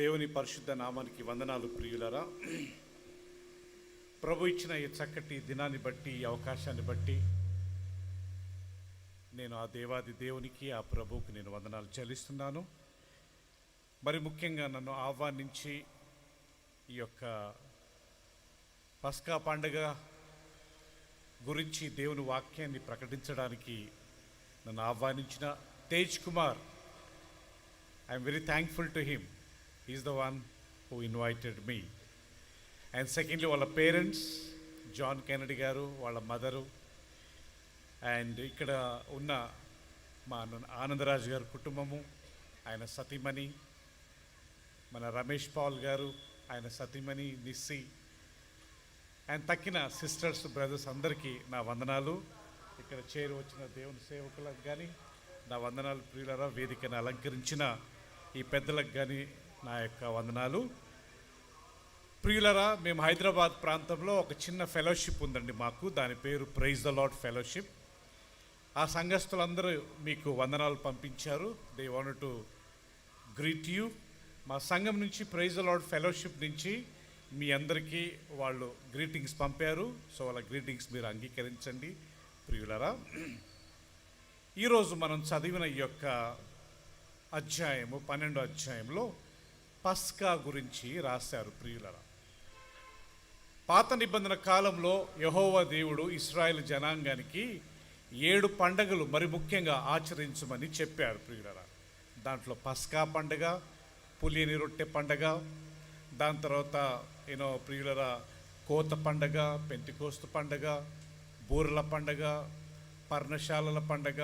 దేవుని పరిశుద్ధ నామానికి వందనాలు ప్రియులరా. ప్రభు ఇచ్చిన ఈ చక్కటి దినాన్ని బట్టి ఈ అవకాశాన్ని బట్టి నేను ఆ దేవాది దేవునికి ఆ ప్రభువుకి నేను వందనాలు చెల్లిస్తున్నాను. మరి ముఖ్యంగా నన్ను ఆహ్వానించి ఈ యొక్క పస్కా పండుగ గురించి దేవుని వాక్యాన్ని ప్రకటించడానికి నన్ను ఆహ్వానించిన Tej Kumar. I'm very thankful to him. Is the one who invited me and secondly వాళ్ళ పేరెంట్స్ జాన్ కెనడీ గారు వాళ్ళ మదరు అండ్ ఇక్కడ ఉన్న మా ఆనందరాజు గారి కుటుంబము ఆయన సతీమణి మన రమేష్ పాల్ గారు ఆయన సతీమణి నిస్సి అండ్ తక్కిన సిస్టర్స్ బ్రదర్స్ అందరికీ నా వందనాలు. ఇక్కడ చేరు వచ్చిన దేవుని సేవకులకు కానీ నా వందనాలు ప్రియులరా వేదికను అలంకరించిన ఈ పెద్దలకు కానీ నా యొక్క వందనాలు. ప్రియులరా మేము హైదరాబాద్ ప్రాంతంలో ఒక చిన్న ఫెలోషిప్ ఉందండి మాకు. దాని పేరు ప్రైజ్ ద లాడ్ ఫెలోషిప్. ఆ సంఘస్థులందరూ మీకు వందనాలు పంపించారు. They want to greet you మా సంఘం నుంచి ప్రైజ్ ద లాడ్ ఫెలోషిప్ నుంచి మీ అందరికీ వాళ్ళు గ్రీటింగ్స్ పంపారు. సో వాళ్ళ గ్రీటింగ్స్ మీరు అంగీకరించండి ప్రియులరా. ఈరోజు మనం చదివిన ఈ యొక్క అధ్యాయము పన్నెండో అధ్యాయంలో పస్కా గురించి రాశారు ప్రియులరా. పాత నిబంధన కాలంలో యహోవా దేవుడు ఇస్రాయేల్ జనాంగానికి ఏడు పండగలు మరి ముఖ్యంగా ఆచరించమని చెప్పారు ప్రియులరా. దాంట్లో పస్కా పండగ పులిని రొట్టె పండగ దాని తర్వాత ఏనో ప్రియులరా కోత పండగ పెంతికోస్తు పండగ బూరల పండగ పర్ణశాలల పండగ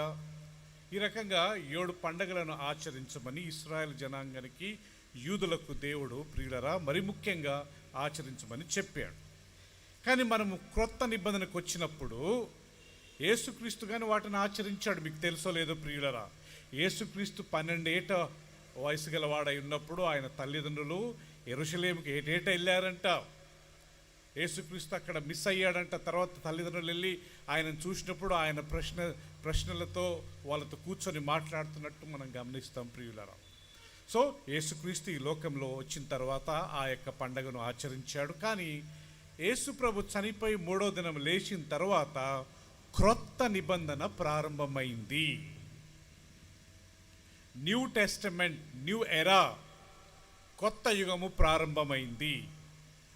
ఈ రకంగా ఏడు పండగలను ఆచరించమని ఇస్రాయల్ జనాంగానికి యూదులకు దేవుడు ప్రియులరా మరి ముఖ్యంగా ఆచరించమని చెప్పాడు. కానీ మనము క్రొత్త నిబంధనకు వచ్చినప్పుడు ఏసుక్రీస్తు కానీ వాటిని ఆచరించాడు. మీకు తెలుసో లేదో ప్రియులరా ఏసుక్రీస్తు పన్నెండేట వయసు గలవాడై ఉన్నప్పుడు ఆయన తల్లిదండ్రులు ఎరుషలేముకి ఏటేట వెళ్ళారంట. యేసుక్రీస్తు అక్కడ మిస్ అయ్యాడంట. తర్వాత తల్లిదండ్రులు వెళ్ళి ఆయనను చూసినప్పుడు ఆయన ప్రశ్న ప్రశ్నలతో వాళ్ళతో కూర్చొని మాట్లాడుతున్నట్టు మనం గమనిస్తాం ప్రియులరా. సో యేసుక్రీస్తు ఈ లోకంలో వచ్చిన తర్వాత ఆ యొక్క పండగను ఆచరించాడు. కానీ యేసుప్రభు చనిపోయి మూడో దినం లేచిన తర్వాత క్రొత్త నిబంధన ప్రారంభమైంది. న్యూ టెస్టమెంట్ న్యూ ఎరా కొత్త యుగము ప్రారంభమైంది.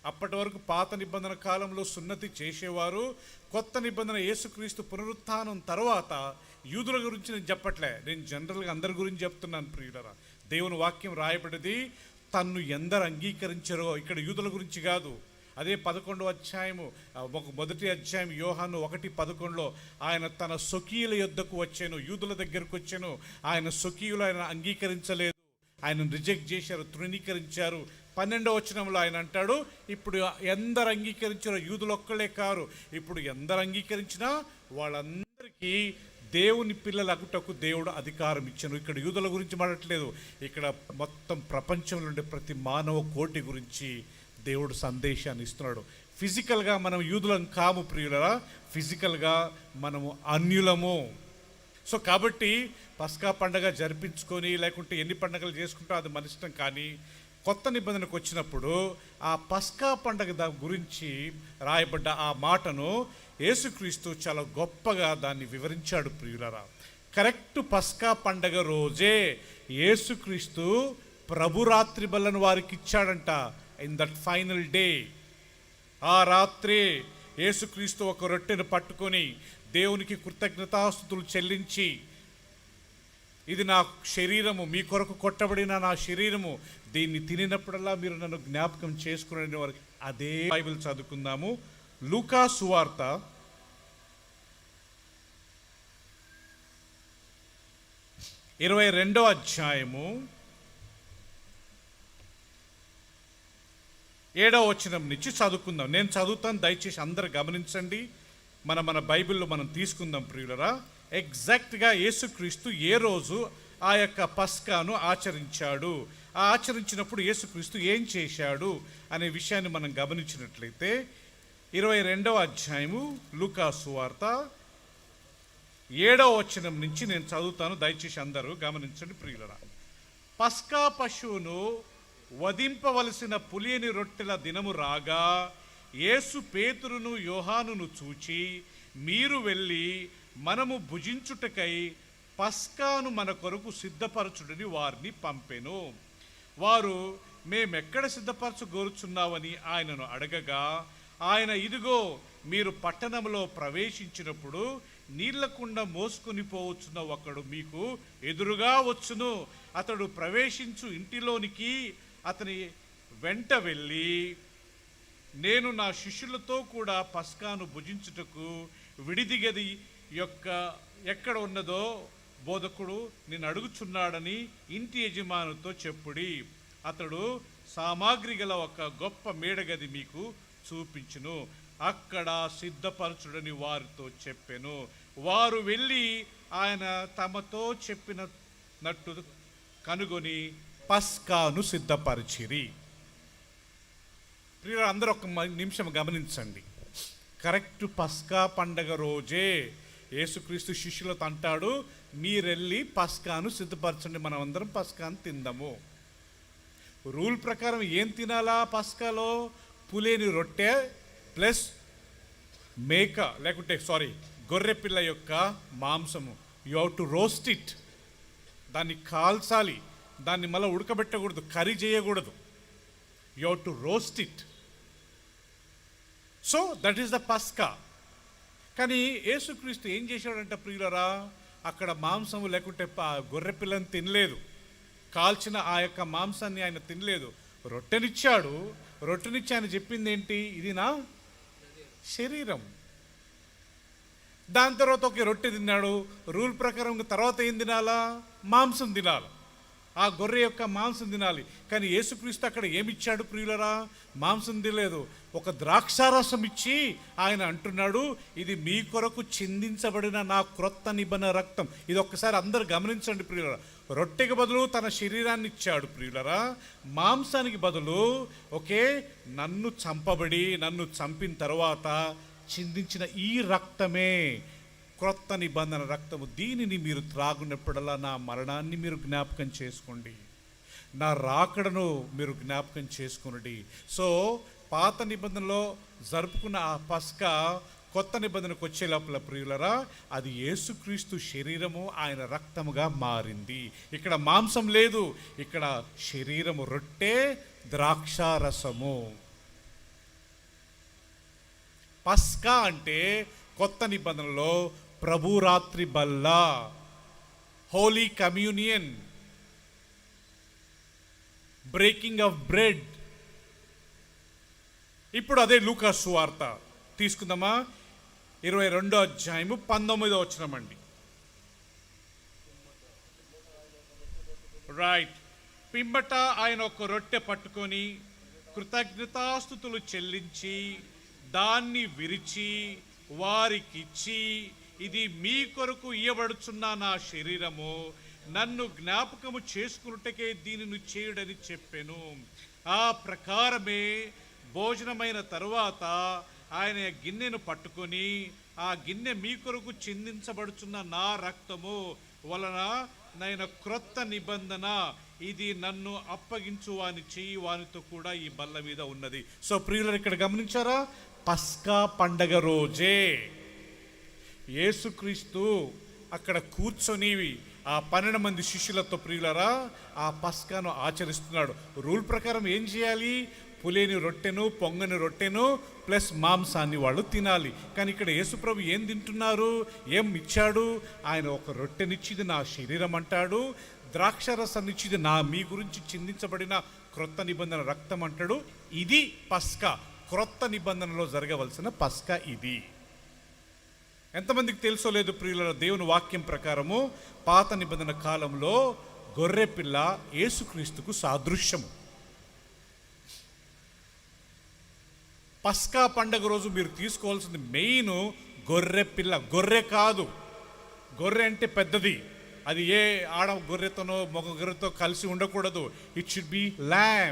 అప్పటి వరకు పాత నిబంధన కాలంలో సున్నతి చేసేవారు కొత్త నిబంధన యేసుక్రీస్తు పునరుత్థానం తర్వాత యూదుల గురించి నేను చెప్పట్లే. నేను జనరల్గా అందరి గురించి చెప్తున్నాను ప్రియులరా. దేవుని వాక్యం రాయబడింది తన్ను ఎందరు అంగీకరించారో ఇక్కడ యూదుల గురించి కాదు. అదే పదకొండు అధ్యాయము ఒక మొదటి అధ్యాయం యోహాను ఒకటి పదకొండులో ఆయన తన స్వకీయుల యొద్దకు వచ్చాను యూదుల దగ్గరకు వచ్చాను. ఆయన స్వకీయులు ఆయన అంగీకరించలేదు. ఆయన రిజెక్ట్ చేశారు తృణీకరించారు. పన్నెండవ వచనంలో ఆయన అంటాడు ఇప్పుడు ఎందరు అంగీకరించారో యూదులు ఒక్కళ్ళే కారు. ఇప్పుడు ఎందరు అంగీకరించినా వాళ్ళందరికీ దేవుని పిల్లలగుటకు దేవుడు అధికారం ఇచ్చాను. ఇక్కడ యూదుల గురించి మాట్లాడట్లేదు. ఇక్కడ మొత్తం ప్రపంచంలో ఉండే ప్రతి మానవ కోటి గురించి దేవుడు సందేశాన్ని ఇస్తున్నాడు. ఫిజికల్గా మనం యూదులం కాము ప్రియులరా? ఫిజికల్గా మనము అన్యులము. సో కాబట్టి పస్కా పండగ జరిపించుకొని లేకుంటే ఎన్ని పండగలు చేసుకుంటా అది మన ఇష్టం కానీ కొత్త నిబంధనకు వచ్చినప్పుడు ఆ పస్కా పండగ దా గురించి రాయబడ్డ ఆ మాటను యేసుక్రీస్తు చాలా గొప్పగా దాన్ని వివరించాడు ప్రియులరా. కరెక్ట్ పస్కా పండగ రోజే యేసుక్రీస్తు ప్రభురాత్రి బలను వారికి ఇచ్చాడంట. ఇన్ దట్ ఫైనల్ డే ఆ రాత్రి యేసుక్రీస్తు ఒక రొట్టెను పట్టుకొని దేవునికి కృతజ్ఞతాస్తుతులు చెల్లించి ఇది నా శరీరము మీ కొరకు కొట్టబడిన నా శరీరము. దీన్ని తినినప్పుడల్లా మీరు నన్ను జ్ఞాపకం చేసుకునే వారికి అదే బైబిల్ చదువుకుందాము. లూకా సువార్త. ఇరవై రెండో అధ్యాయము. ఏడవ వచనం నుంచి చదువుకుందాం. నేను చదువుతాను దయచేసి అందరు గమనించండి. మన మన బైబిల్లో మనం తీసుకుందాం ప్రియులరా. ఎగ్జాక్ట్గా యేసుక్రీస్తు ఏ రోజు ఆ యొక్క పస్కాను ఆచరించాడు? ఆ ఆచరించినప్పుడు యేసుక్రీస్తు ఏం చేశాడు? అనే విషయాన్ని మనం గమనించినట్లయితే ఇరవై రెండవ అధ్యాయము లూకాసు వార్త ఏడవ వచనం నుంచి నేను చదువుతాను దయచేసి అందరూ గమనించండి ప్రియులరా. పస్కా పశువును వధింపవలసిన పులియని రొట్టెల దినము రాగా యేసు పేతురును యోహానును చూచి మీరు వెళ్ళి మనము భుజించుటకై పస్కాను మన కొరకు సిద్ధపరచుడని వారిని పంపెను. వారు మేమెక్కడ సిద్ధపరచగోరుచున్నావని ఆయనను అడగగా ఆయన ఇదిగో మీరు పట్టణంలో ప్రవేశించినప్పుడు నీళ్ళకుండా మోసుకొని పోవచ్చున్న ఒకడు మీకు ఎదురుగా వచ్చును. అతడు ప్రవేశించు ఇంటిలోనికి అతని వెంట వెళ్ళి నేను నా శిష్యులతో కూడా పస్కాను భుజించుటకు విడిదిగది యొక్క ఎక్కడ ఉన్నదో బోధకుడు నేను అడుగుచున్నాడని ఇంటి యజమానుతో చెప్పుడి. అతడు సామాగ్రి గల ఒక గొప్ప మేడగది మీకు చూపించును. అక్కడ సిద్ధపరచుడని వారితో చెప్పెను. వారు వెళ్ళి ఆయన తమతో చెప్పినట్టు కనుగొని పస్కాను సిద్ధపరిచిరి. ప్రియులు అందరూ ఒక మ- నిమిషం గమనించండి. కరెక్ట్ పస్కా పండగ రోజే యేసుక్రీస్తు శిష్యులతో అంటాడు మీరెళ్ళి పస్కాను సిద్ధపరచండి మనం అందరం పస్కాను తిందాము. రూల్ ప్రకారం ఏం తినాలా పస్కాలో? పులేని రొట్టె ప్లస్ మేక లేకుంటే సారీ గొర్రె పిల్ల యొక్క మాంసము. You have to roast it. దాన్ని కాల్చాలి. దాన్ని మళ్ళీ ఉడకబెట్టకూడదు కర్రీ చేయకూడదు. You have to roast it. So that is the పస్కా. కానీ యేసుక్రీస్తు ఏం చేశాడంట ప్రియులరా? అక్కడ మాంసం లేకుంటే గొర్రె పిల్లని తినలేదు. కాల్చిన ఆ యొక్క మాంసాన్ని ఆయన తినలేదు. రొట్టెనిచ్చాడు. రొట్టెనిచ్చి ఆయన చెప్పింది ఏంటి ఇది నా శరీరం. దాని తర్వాత ఒక రొట్టె తిన్నాడు. రూల్ ప్రకారం తర్వాత ఏం తినాలా? మాంసం తినాలి? ఆ గొర్రె యొక్క మాంసం తినాలి. కానీ యేసుక్రీస్తు అక్కడ ఏమిచ్చాడు ప్రియులరా? మాంసం తినలేదు. ఒక ద్రాక్షారసం ఇచ్చి ఆయన అంటున్నాడు ఇది మీ కొరకు చిందించబడిన నా క్రొత్త నిబంధన రక్తం. ఇది ఒక్కసారి అందరు గమనించండి ప్రియులరా. రొట్టెకి బదులు తన శరీరాన్ని ఇచ్చాడు ప్రియులరా. మాంసానికి బదులు ఓకే నన్ను చంపబడి నన్ను చంపిన తర్వాత చిందించిన ఈ రక్తమే క్రొత్త నిబంధన రక్తము దీనిని మీరు త్రాగునప్పుడల్లా నా మరణాన్ని మీరు జ్ఞాపకం చేసుకోండి. నా రాకడను మీరు జ్ఞాపకం చేసుకునండి. సో పాత నిబంధనలో జరుపుకున్న ఆ పస్కా కొత్త నిబంధనకు వచ్చే లోపల ప్రియులరా అది యేసుక్రీస్తు శరీరము ఆయన రక్తముగా మారింది. ఇక్కడ మాంసం లేదు ఇక్కడ శరీరము రొట్టె ద్రాక్షారసము. పస్కా అంటే కొత్త నిబంధనలో ప్రభురాత్రి Balla holy communion breaking of bread ఇప్పుడు అదే లూకాస్ వార్త. తీసుకుందామా? ఇరవై రెండో అధ్యాయము పంతొమ్మిదో వచ్చినామండి రైట్ పిమ్మట ఆయన ఒక రొట్టె పట్టుకొని కృతజ్ఞతాస్థుతులు చెల్లించి దాన్ని విరిచి వారికిచ్చి ఇది మీ కొరకు ఇయ్యబడుచున్న నా శరీరము. నన్ను జ్ఞాపకము చేసుకున్నట్టుకే దీనిని చేయుడని చెప్పాను. ఆ ప్రకారమే భోజనమైన తరువాత ఆయన గిన్నెను పట్టుకొని ఆ గిన్నె మీ కొరకు చిందించబడుచున్న నా రక్తము వలన నేను క్రొత్త నిబంధన ఇది నన్ను అప్పగించు వాని చెయ్యి వానితో కూడా ఈ బల్ల మీద ఉన్నది. సో ప్రియులను ఇక్కడ గమనించారా? పస్కా పండగ రోజే. యేసుక్రీస్తు అక్కడ కూర్చొనివి. ఆ పన్నెండు మంది శిష్యులతో ప్రియులరా ఆ పస్కాను ఆచరిస్తున్నాడు. రూల్ ప్రకారం ఏం చేయాలి? పులేని రొట్టెను పొంగని రొట్టెను ప్లస్ మాంసాన్ని వాళ్ళు తినాలి. కానీ ఇక్కడ యేసుప్రభు ఏం తింటున్నారు? ఏం ఇచ్చాడు? ఆయన ఒక రొట్టెనిచ్చిది నా శరీరం అంటాడు. ద్రాక్షరసనిచ్చింది నా మీ గురించి చిందించబడిన క్రొత్త నిబంధన రక్తం అంటాడు. ఇది పస్కా. క్రొత్త నిబంధనలో జరగవలసిన పస్కా ఇది. ఎంతమందికి తెలుసో లేదు ప్రియుల దేవుని వాక్యం ప్రకారము పాత నిబంధన కాలంలో గొర్రెపిల్ల యేసుక్రీస్తుకు సాదృశ్యము. పస్కా పండగ రోజు మీరు తీసుకోవాల్సింది మెయిన్ గొర్రె పిల్ల. గొర్రె కాదు. గొర్రె అంటే పెద్దది. అది ఏ ఆడ గొర్రెతోనో మగ గొర్రెతో కలిసి ఉండకూడదు. It should be ల్యామ్